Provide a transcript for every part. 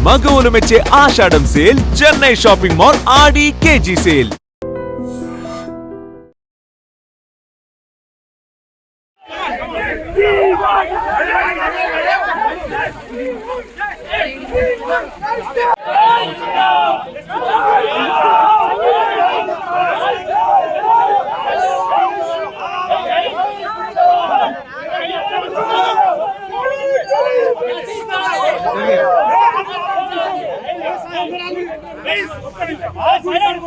మగవులు మెచ్చే Ashadam sale Chennai shopping mall Aadi KG sale ఎక్కడికి తీసుకోపోయారు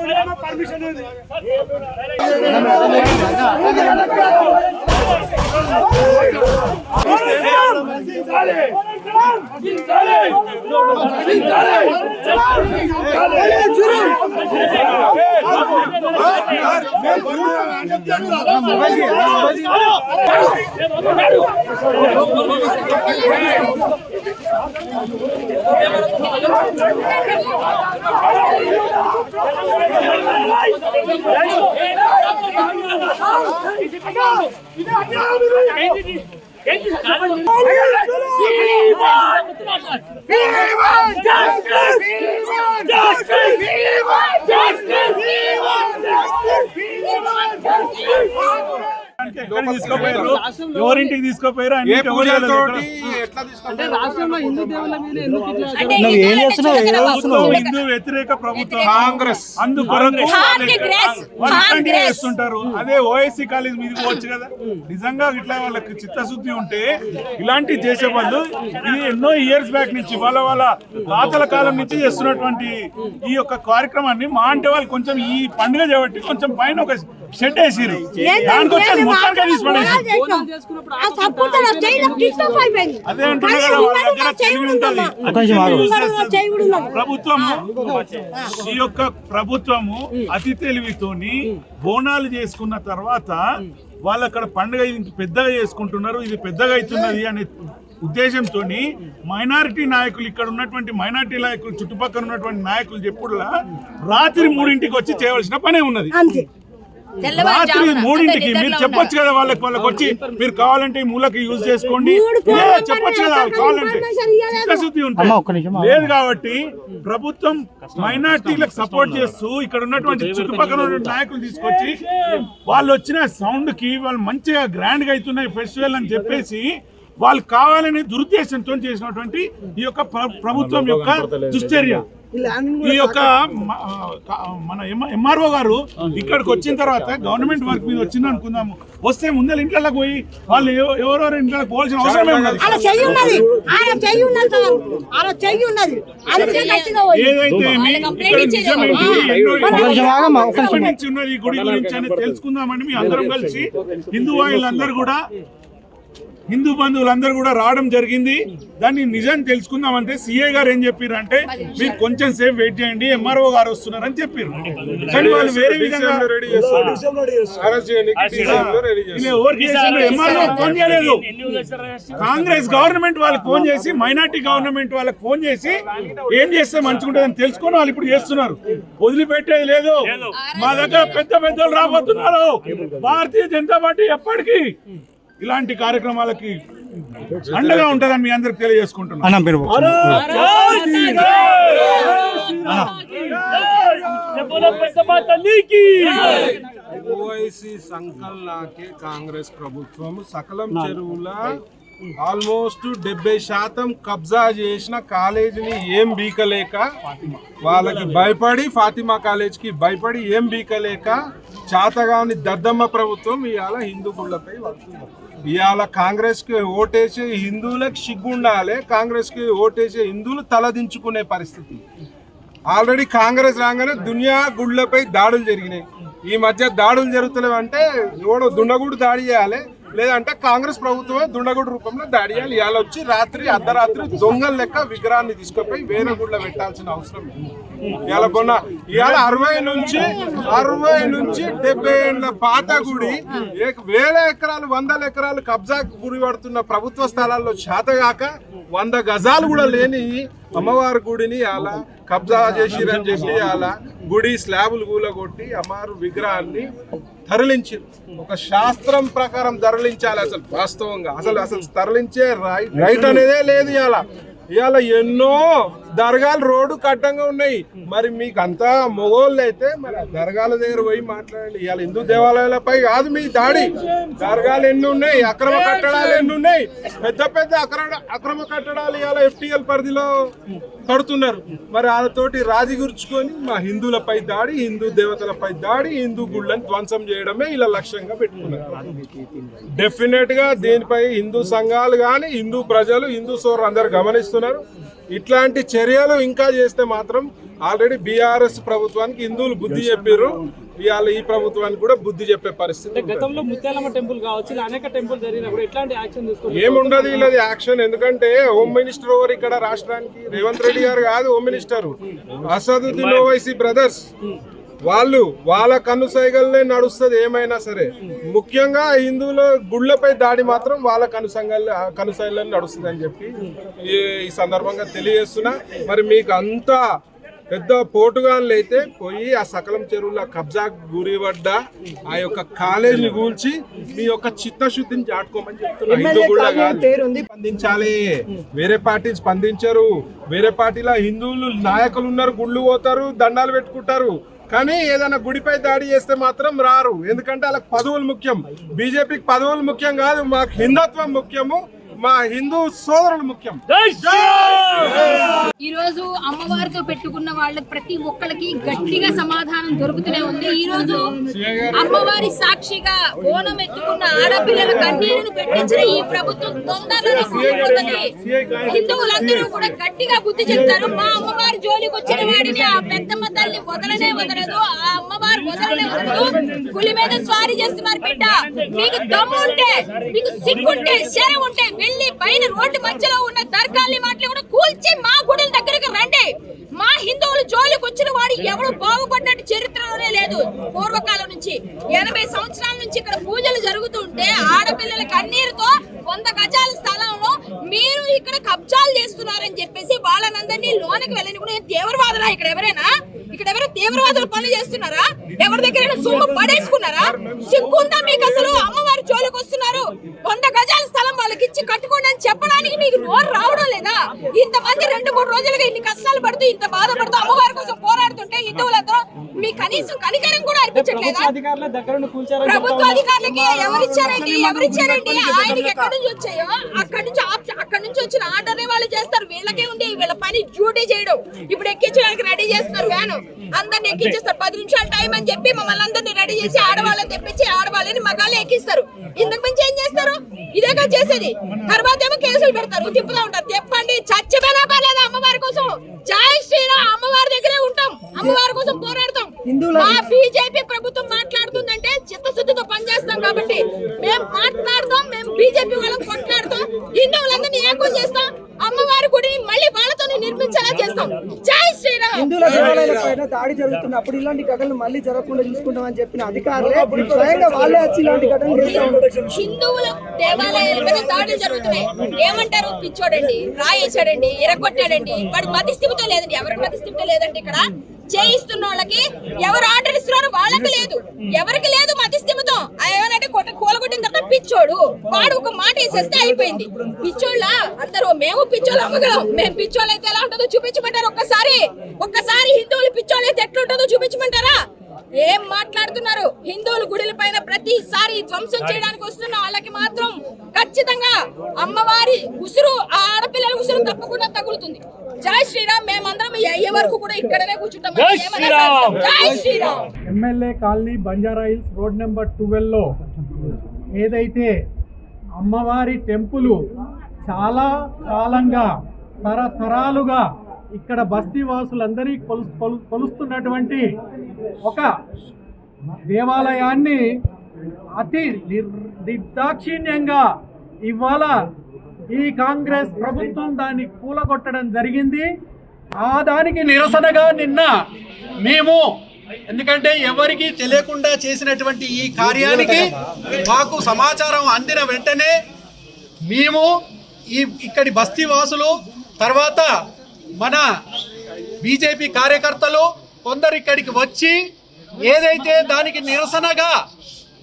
ఎవరింటికి తీసుకోపోయారు ఏ అన్నిటి పూజలతోటి హిందూ మీద వ్యతిరేక ప్రభుత్వం కాంగ్రెస్. అందుకొరకు. చేస్తుంటారు? అదే ఓఎస్సీ కాలేజ్ మీదకి పోవచ్చు కదా. నిజంగా ఇట్లా వాళ్ళకి చిత్తశుద్ధి ఉంటే ఇలాంటివి చేసే వాళ్ళు ఇది ఎన్నో ఇయర్స్ బ్యాక్ నుంచి వాళ్ళ వాళ్ళ తాతల కాలం నుంచి చేస్తున్నటువంటి ఈ యొక్క కార్యక్రమాన్ని మా అంటే వాళ్ళు కొంచెం ఈ పండుగ చేపట్టి కొంచెం పైన ఒక షెడ్ వేసిరు దానికి వచ్చి మొత్తానికి ప్రభుత్వము ఈ యొక్క ప్రభుత్వము అతి తెలివితోని బోనాలు చేసుకున్న తర్వాత వాళ్ళు అక్కడ పండుగ ఇది పెద్దగా చేసుకుంటున్నారు ఇది పెద్దగా అవుతున్నది అనే ఉద్దేశంతో మైనారిటీ నాయకులు ఇక్కడ ఉన్నటువంటి మైనారిటీ నాయకులు చుట్టుపక్కల ఉన్నటువంటి నాయకులు చెప్పుడులా రాత్రి మూడింటికి వచ్చి చేయవలసిన పనే ఉన్నది. అంతే. రాత్రి మూడింటికి మీరు చెప్పొచ్చు కదా వాళ్ళకి వాళ్ళకి వచ్చి మీరు కావాలంటే ఈ మూలకి యూజ్ చేసుకోండి. చెప్పొచ్చు కదా కావాలంటే. చిత్తశుద్ధి. లేదు కాబట్టి ప్రభుత్వం మైనార్టీలకు సపోర్ట్ చేస్తూ ఇక్కడ ఉన్నటువంటి చుట్టుపక్కల నాయకులు తీసుకొచ్చి వాళ్ళు వచ్చిన సౌండ్కి వాళ్ళు మంచిగా గ్రాండ్గా అవుతున్నాయి ఫెస్టివల్ అని చెప్పేసి వాళ్ళు కావాలనే దురుద్దేశంతో చేసినటువంటి ఈ యొక్క ప్ర- ప్రభుత్వం యొక్క దుశ్చర్య. ఈ యొక్క మన ఎంఆర్ఓ గారు ఇక్కడికి వచ్చిన తర్వాత గవర్నమెంట్ వర్క్ మీద వచ్చింది అనుకుందాము వస్తే ముందర ఇంట్లోకి పోయి వాళ్ళు ఎవ- ఎవరెవరు ఇంట్లోకి పోవాల్సిన అవసరమే ఉన్నది. ఏదైతే ఉన్నది ఈ గుడి గురించి అని తెలుసుకుందామని మీ అందరం కలిసి హిందూ వాయులందరూ కూడా హిందూ బంధువులందరూ కూడా రావడం జరిగింది. దాన్ని నిజం తెలుసుకుందామంటే సిఏ గారు ఏం చెప్పారు అంటే మీరు కొంచెం సేపు వెయిట్ చేయండి ఎంఆర్ఓ గారు వస్తున్నారని చెప్పారు కానీ వాళ్ళు వేరే విధంగా? ఎంఆర్ఓ ఫోన్ చేయలేదు. కాంగ్రెస్ గవర్నమెంట్ వాళ్ళకి ఫోన్ చేసి మైనార్టీ గవర్నమెంట్ వాళ్ళకి ఫోన్ చేసి ఏం చేస్తే మంచుకుంటుందని తెలుసుకొని వాళ్ళు ఇప్పుడు చేస్తున్నారు. వదిలిపెట్టేది లేదు. మా దగ్గర పెద్ద పెద్దలు రాబోతున్నారు. భారతీయ జనతా పార్టీ ఎప్పటికీ ఇలాంటి కార్యక్రమాలకి అండగా ఉంటుందని మీ అందరికి తెలియజేసుకుంటున్నాను. ఓవైసీ సంకల్నాకే కాంగ్రెస్ ప్రభుత్వం సకలం చెరువుల ఆల్మోస్ట్ డెబ్బై శాతం కబ్జా చేసిన కాలేజీని ఏం బీకలేక వాళ్ళకి భయపడి ఫాతిమా కాలేజ్కి భయపడి ఏం బీకలేక చాతగాని దద్దమ్మ ప్రభుత్వం ఇవాళ హిందూ గుళ్ళపై పడుతుంది ఇవాళ కాంగ్రెస్కి ఓటేసే హిందువులకు సిగ్గుండాలి కాంగ్రెస్కి ఓటేసే హిందువులు తలదించుకునే పరిస్థితి. ఆల్రెడీ కాంగ్రెస్ రాగానే దునియా గుళ్ళపై దాడులు జరిగినాయి. ఈ మధ్య దాడులు జరుగుతున్నాయి అంటే ఎవడో దుండగుడు దాడి చేయాలి లేదంటే కాంగ్రెస్ ప్రభుత్వమే దుండగుడు రూపంలో దాడి చేయాలి. ఇవాళ వచ్చి రాత్రి అర్ధరాత్రి దొంగల లెక్క విగ్రహాన్ని తీసుకుపోయి వేరే గుళ్ళ పెట్టాల్సిన అవసరం లేదు. ఇవాళ కొన్న ఇవాళ అరవై నుంచి అరవై నుంచి డెబ్బై ఏళ్ళ పాత గుడి వేల ఎకరాలు వందల ఎకరాలు కబ్జా గురి పడుతున్న ప్రభుత్వ స్థలాల్లో శాతగాక వంద గజాలు కూడా లేని అమ్మవారి గుడిని అలా కబ్జా చేసిరని చెప్పి అలా గుడి స్లాబులు కూలగొట్టి అమ్మవారి విగ్రహాన్ని తరలించి ఒక శాస్త్రం ప్రకారం తరలించాలి అసలు వాస్తవంగా. అసలు అసలు తరలించే రైట్ రైట్ అనేదే లేదు ఇవాళ. ఇవాళ ఎన్నో దర్గాలు రోడ్డు కట్టంగా ఉన్నాయి. మరి మీకు అంతా మొగోళ్ళు అయితే మరి దర్గాల దగ్గర పోయి మాట్లాడండి. ఇవాళ హిందూ దేవాలయాలపై కాదు మీ దాడి. దర్గాలు ఎన్ని ఉన్నాయి? అక్రమ కట్టడాలు ఎన్ని ఉన్నాయి? పెద్ద పెద్ద అక్రమ అక్రమ కట్టడాలు ఇవాళ ఎఫ్టిఎల్ పరిధిలో కడుతున్నారు. మరి వాళ్ళతోటి రాజీ గుర్చుకొని మా హిందువులపై దాడి హిందూ దేవతలపై దాడి హిందూ గుళ్ళని ధ్వంసం చేయడమే ఇలా లక్ష్యంగా పెట్టుకున్నారు. డెఫినెట్గా దీనిపై హిందూ సంఘాలు కానీ హిందూ ప్రజలు హిందూ సోదరులు అందరు గమనిస్తున్నారు. ఇట్లాంటి చర్యలు ఇంకా చేస్తే మాత్రం ఆల్రెడీ బీఆర్ఎస్ ప్రభుత్వానికి హిందువులు బుద్ధి చెప్పారు ఇవాళ ఈ ప్రభుత్వానికి కూడా బుద్ధి చెప్పే పరిస్థితి. గతంలో ముత్యాలమ్మ టెంపుల్ కావచ్చు అనేక టెంపుల్ జరిగినప్పుడు ఎట్లాంటి యాక్షన్ ఏముండదు వీళ్ళది యాక్షన్. ఎందుకంటే హోమ్ మినిస్టర్ ఓవర్ ఇక్కడ రాష్ట్రానికి? రేవంత్ రెడ్డి గారు కాదు home minister. Asaduddin Owaisi brothers. వాళ్ళు వాళ్ళ కన్ను సైగల్లే నడుస్తుంది ఏమైనా సరే. ముఖ్యంగా హిందువుల గుళ్ళపై దాడి మాత్రం వాళ్ళ కనుసంగల్ కనుసైలని నడుస్తుంది అని చెప్పి ఈ- సందర్భంగా తెలియజేస్తున్నా. మరి మీకు అంతా పెద్ద పోటుగాళ్ళు అయితే పోయి ఆ సకలం చెరువుల కబ్జా గురిపడ్డ ఆ యొక్క కాలేజీని కూల్చి మీ యొక్క చిత్తశుద్ధిని చాటుకోమని చెప్తున్నా. హిందూ గుళ్ళ కాదు. స్పందించాలి. వేరే పార్టీ స్పందించరు. వేరే పార్టీలో హిందువులు నాయకులు ఉన్నారు గుళ్ళు పోతారు దండాలు పెట్టుకుంటారు. కానీ ఏదైనా గుడిపై దాడి చేస్తే మాత్రం రారు. ఎందుకంటే వాళ్ళకి పదవులు ముఖ్యం. బీజేపీకి పదవులు ముఖ్యం కాదు మాకు హిందుత్వం ముఖ్యము మా హిందూ సోదరులు ముఖ్యం. అమ్మవారితో పెట్టుకున్న వాళ్ళకి ప్రతి ఒక్కరికి గట్టిగా సమాధానం దొరుకుతూనే ఉంది. ఈ రోజు అమ్మవారి సాక్షిగా ఓనం ఎత్తుకున్న ఆడపిల్లల కన్నీరును పెట్టించిన ఈ ప్రభుత్వం తొందరలో కూలిపోతుంది హిందువులందరూ కూడా గట్టిగా బుద్ధి చెప్తారు మా అమ్మవారి జోలికి వచ్చిన వాడిని ఆ పెద్దమ్మ తల్లి వదలనే వదలదు ఆ అమ్మవారు వదలనే వదలదు. పులి మీద స్వారీ చేస్తున్నారు బిడ్డ. మీకు దమ్ము ఉంటే మీకు సిగ్గుంటే శరం ఉంటే వెళ్ళి పైన రోడ్డు మధ్యలో ఉన్న దర్గాల్ని మాటలు కూడా కూల్చి మా గుడి దగ్గరకు రండి. మా హిందువులు జోలికి వచ్చిన వాడు ఎవడు బాగుపడ్డట్టు చరిత్రలోనే లేదు. పూర్వకాలం నుంచి ఎనభై సంవత్సరాల నుంచి ఇక్కడ పూజలు జరుగుతుంటే ఆడపిల్లల కన్నీరుతో వంద గజాల స్థలంలో మీరు ఇక్కడ కబ్జాలు చేస్తున్నారని చెప్పేసి వాళ్ళనందరినీ లోనికి వెళ్ళని కూడా తీవ్రవాదులా ఇక్కడ ఎవరైనా? ఇక్కడ ఎవరైనా తీవ్రవాదులు పనులు చేస్తున్నారా? ఎవరి దగ్గర సొమ్ము పడేసుకున్నారా? సిగ్గుందా మీకు అసలు? అమ్మవారి జోలికి వస్తున్నారు. వంద గజాల స్థలం వాళ్ళకి ఇచ్చి కట్టుకోండి అని చెప్పడానికి మీకు నోరు రావడం లేదా? ఇంతమంది రెండు మూడు రోజులుగా ఇన్ని కష్టాలు పడుతూ ఇంత బాధపడుతూ అమ్మవారి కోసం పోరాడుతుంటే హిందువులందరూ మీ కనీసం కనికరం కూడా అనిపించట్లేదా ప్రభుత్వ అధికారులకి ఎవరిచ్చారండి? ఎవరిచ్చారండి? ఆయనకి ఎక్కడి నుంచి వచ్చాయో? అక్కడి నుంచి అక్కడి నుంచి వచ్చిన ఆర్డర్ వాళ్ళు చేస్తారు. వీళ్ళకే ఉంది వీళ్ళ పని డ్యూటీ చేయడం. ఇప్పుడు ఎక్కించడానికి రెడీ చేస్తున్నారు వ్యాన్. అందరిని ఎక్కించేస్తారు. పది నిమిషాలు టైం అని చెప్పి మమ్మల్ని అందరినీ రెడీ చేసి ఆడవాళ్ళని తెప్పించి ఆడవాళ్ళని మగాళ్ళని ఎక్కిస్తారు. ఇంతకు మించి ఏం చేస్తారు? ఇదేగా చేసేది. తర్వాత ఏమో కేసులు పెడతారు. తిప్పుతా ఉంటారు. చెప్పండి చచ్చిపోయినా పర్లేదు అమ్మవారి కోసం. జై శ్రీరామ్. అమ్మవారి దగ్గరే ఉంటాం. అమ్మవారి కోసం పోరాడతాం. మా బీజేపీ ప్రభుత్వం మాట్లాడుతుందంటే చిత్తశుద్ధితో పనిచేస్తాం కాబట్టి మేము మాట్లాడతాం. మేము బీజేపీ వాళ్ళని కొట్లాడతాం. హిందువులందరినీ ఏకం చేస్తాం. అమ్మవారి గుడిని మళ్ళీ వాళ్ళతోనే నిర్మించేలా. జై శ్రీరామ్! హిందువుల దేవాలయాల పైన దాడి జరుగుతున్నప్పుడు ఇలాంటి ఘటనలు మళ్ళీ జరగకుండా చూసుకుంటామని చెప్పిన అధికారులే స్వయంగా వాళ్ళే వచ్చి ఇలాంటి ఘటనలు చేస్తూ ఉంటారు. హిందువుల దేవాలయాల మీద దాడులు జరుగుతున్నాయి. ఏమంటారు? పిచ్చోడండి రాయేశాడండి ఎరగొట్టాడండి. వాడి మతిస్థిమితో లేదండి. ఎవరికి మతిస్థిమితో లేదండి ఇక్కడ? చేయిస్తున్న వాళ్ళకి ఎవరు ఆర్డర్ ఇస్తున్నారో వాళ్ళకి లేదు. ఎవరికి లేదు మతిస్థిమితం. ఆ ఏమనంటే కొట్ట కూలగొట్టిన తర్వాత పిచ్చోడు. వాడు ఒక మాట వేసేస్తే అయిపోయింది. పిచ్చోళ్ళ అందరూ మేము పిచ్చోళ్ళు అమ్మగలం. మేము పిచ్చోళ్ళు అయితే ఎలా ఉంటుందో చూపించమంటారు ఒక్కసారి? ఒక్కసారి హిందువులు పిచ్చోళ్ళు అయితే ఎట్లుంటుందో చూపించమంటారా? ఏం మాట్లాడుతున్నారు? హిందువుల గుడిల పైన ప్రతిసారి ధ్వంసం చేయడానికి వస్తున్న వాళ్ళకి మాత్రం ఖచ్చితంగా అమ్మవారి ఉసురు ఆ ఆడపిల్లల ఉసురు తప్పకుండా తగులుతుంది. జై శ్రీరామ్ మేమందరం ఈ అయ్యే వరకు కూడా ఇక్కడనే కూర్చుంటాం. Jai Shri Ram. MLA colony Banjara Hills road number ట్వెల్వ్లో ఏదైతే అమ్మవారి టెంపుల్ చాలా కాలంగా తరతరాలుగా ఇక్కడ బస్తీ కొలు కొలు కొలుస్తున్నటువంటి ఒక దేవాలయాన్ని అతి నిర్దాక్షిణ్యంగా ఇవాళ ఈ కాంగ్రెస్ ప్రభుత్వం దాన్ని కూలగొట్టడం జరిగింది. ఆ దానికి నిరసనగా నిన్న మేము ఎందుకంటే ఎవరికి తెలియకుండా చేసినటువంటి ఈ కార్యానికి మాకు సమాచారం అందిన వెంటనే మేము ఈ ఇక్కడి బస్తీ వాసులు తర్వాత మన బీజేపీ కార్యకర్తలు కొందరు ఇక్కడికి వచ్చి ఏదైతే దానికి నిరసనగా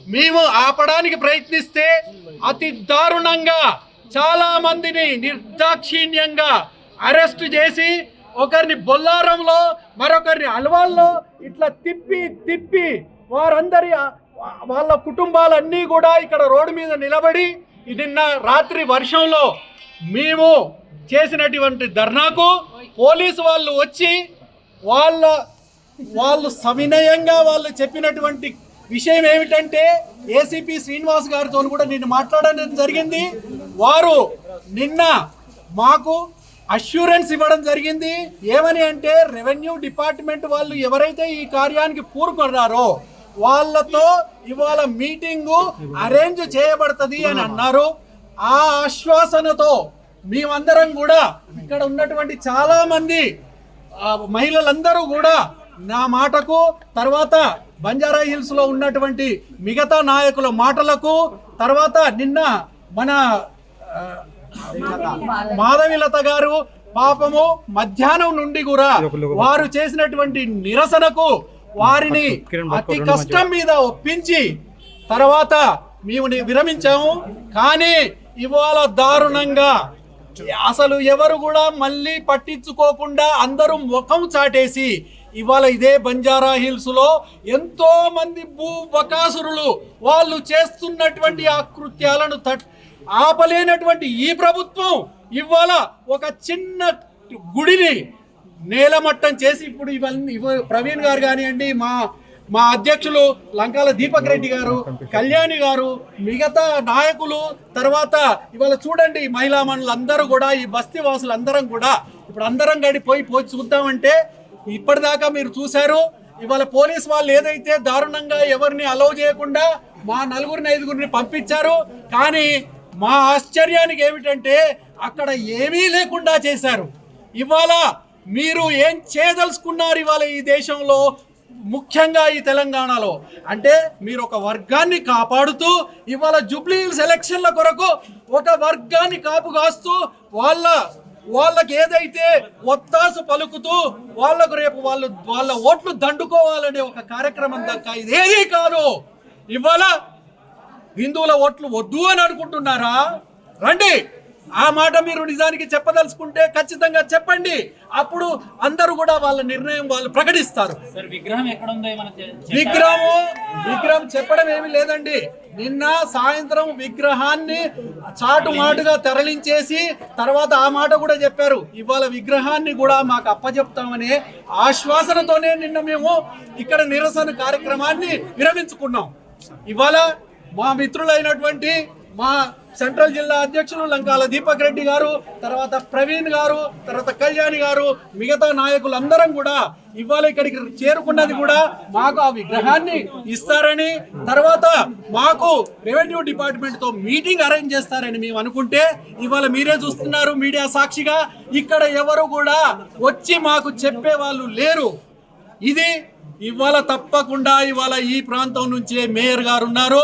మేము ఆపడానికి ప్రయత్నిస్తే అతి దారుణంగా చాలా మందిని నిర్దాక్షిణ్యంగా అరెస్ట్ చేసి ఒకరిని బొల్లారంలో మరొకరిని అల్వాల్లో ఇట్లా తిప్పి తిప్పి వారందరి వాళ్ళ కుటుంబాలన్నీ కూడా ఇక్కడ రోడ్డు మీద నిలబడి నిన్న రాత్రి వర్షంలో మేము చేసినటువంటి ధర్నాకు పోలీసు వాళ్ళు వచ్చి వాళ్ళ వాళ్ళు సవినయంగా వాళ్ళు చెప్పినటువంటి విషయం ఏమిటంటే ఏసీపీ శ్రీనివాస్ గారితో కూడా నిన్ను మాట్లాడడం జరిగింది. వారు నిన్న మాకు అష్యూరెన్స్ ఇవ్వడం జరిగింది. ఏమని అంటే రెవెన్యూ డిపార్ట్మెంట్ వాళ్ళు ఎవరైతే ఈ కార్యానికి పూరుకున్నారో వాళ్ళతో ఇవాళ మీటింగు అరేంజ్ చేయబడుతుంది అని అన్నారు. ఆ ఆశ్వాసనతో మేమందరం కూడా ఇక్కడ ఉన్నటువంటి చాలామంది మహిళలందరూ కూడా నా మాటకు తర్వాత బంజారా హిల్స్లో ఉన్నటువంటి మిగతా నాయకుల మాటలకు తర్వాత నిన్న మన ఆ, మాధవిలత గారు పాపము మధ్యాహ్నం నుండి కూడా వారు చేసినటువంటి నిరసనకు వారిని అతి కష్టం మీద ఒప్పించి తర్వాత మేము విరమించాము. కానీ ఇవాళ దారుణంగా అసలు ఎవరు కూడా మళ్ళీ పట్టించుకోకుండా అందరూ ముఖం చాటేసి ఇవాళ ఇదే బంజారా హిల్స్లో ఎంతో మంది భూ బకాసురులు వాళ్ళు చేస్తున్నటువంటి ఆకృత్యాలను తట్ ఆపలేనటువంటి ఈ ప్రభుత్వం ఇవాళ ఒక చిన్న గుడిని నేలమట్టం చేసి ఇప్పుడు ఇవన్నీ ప్రవీణ్ గారు కానివ్వండి మా మా అధ్యక్షులు లంకాల దీపక్ రెడ్డి గారు కళ్యాణి గారు మిగతా నాయకులు తర్వాత ఇవాళ చూడండి మహిళా మనులు అందరూ కూడా ఈ బస్తీ వాసులు అందరం కూడా ఇప్పుడు అందరం గడి పోయి పోయి చూద్దామంటే ఇప్పటిదాకా మీరు చూశారు. ఇవాళ పోలీస్ వాళ్ళు ఏదైతే దారుణంగా ఎవరిని అలౌ చేయకుండా మా నలుగురిని ఐదుగురిని పంపించారు. కానీ మా ఆశ్చర్యానికి ఏమిటంటే అక్కడ ఏమీ లేకుండా చేశారు. ఇవాళ మీరు ఏం చేయదలుచుకున్నారు ఇవాళ ఈ దేశంలో? ముఖ్యంగా ఈ తెలంగాణలో. అంటే మీరు ఒక వర్గాన్ని కాపాడుతూ ఇవాళ జూబ్లీ సెలక్షన్ల ఎలక్షన్ల కొరకు ఒక వర్గాన్ని కాపు కాస్తూ వాళ్ళ వాళ్ళకి ఏదైతే ఒత్తాసు పలుకుతూ వాళ్ళకు రేపు వాళ్ళు వాళ్ళ ఓట్లు దండుకోవాలనే ఒక కార్యక్రమం దక్క ఇదేది కాదు. ఇవాళ హిందువుల ఓట్లు వద్దు అని అనుకుంటున్నారా? రండి. ఆ మాట మీరు నిజానికి చెప్పదలుచుకుంటే ఖచ్చితంగా చెప్పండి. అప్పుడు అందరూ కూడా వాళ్ళ నిర్ణయం వాళ్ళు ప్రకటిస్తారు. విగ్రహం ఎక్కడ విగ్రహం చెప్పడం ఏమీ లేదండి. నిన్న సాయంత్రం విగ్రహాన్ని చాటు మాటుగా తరలించేసి తర్వాత ఆ మాట కూడా చెప్పారు. ఇవాళ విగ్రహాన్ని కూడా మాకు అప్పచెప్తామనే ఆశ్వాసనతోనే నిన్న మేము ఇక్కడ నిరసన కార్యక్రమాన్ని విరమించుకున్నాం. ఇవాళ మా మిత్రులైనటువంటి మా సెంట్రల్ జిల్లా అధ్యక్షులు లంకాల దీపక్ రెడ్డి గారు తర్వాత ప్రవీణ్ గారు తర్వాత కళ్యాణి గారు మిగతా నాయకులందరం కూడా ఇవాళ ఇక్కడికి చేరుకున్నది కూడా మాకు ఆ విగ్రహాన్ని ఇస్తారని తర్వాత మాకు రెవెన్యూ డిపార్ట్మెంట్తో మీటింగ్ అరేంజ్ చేస్తారని మేము అనుకుంటే ఇవాళ మీరే చూస్తున్నారు మీడియా సాక్షిగా. ఇక్కడ ఎవరు కూడా వచ్చి మాకు చెప్పే వాళ్ళు లేరు. ఇది ఇవాళ తప్పకుండా ఇవాళ ఈ ప్రాంతం నుంచే మేయర్ గారు ఉన్నారు.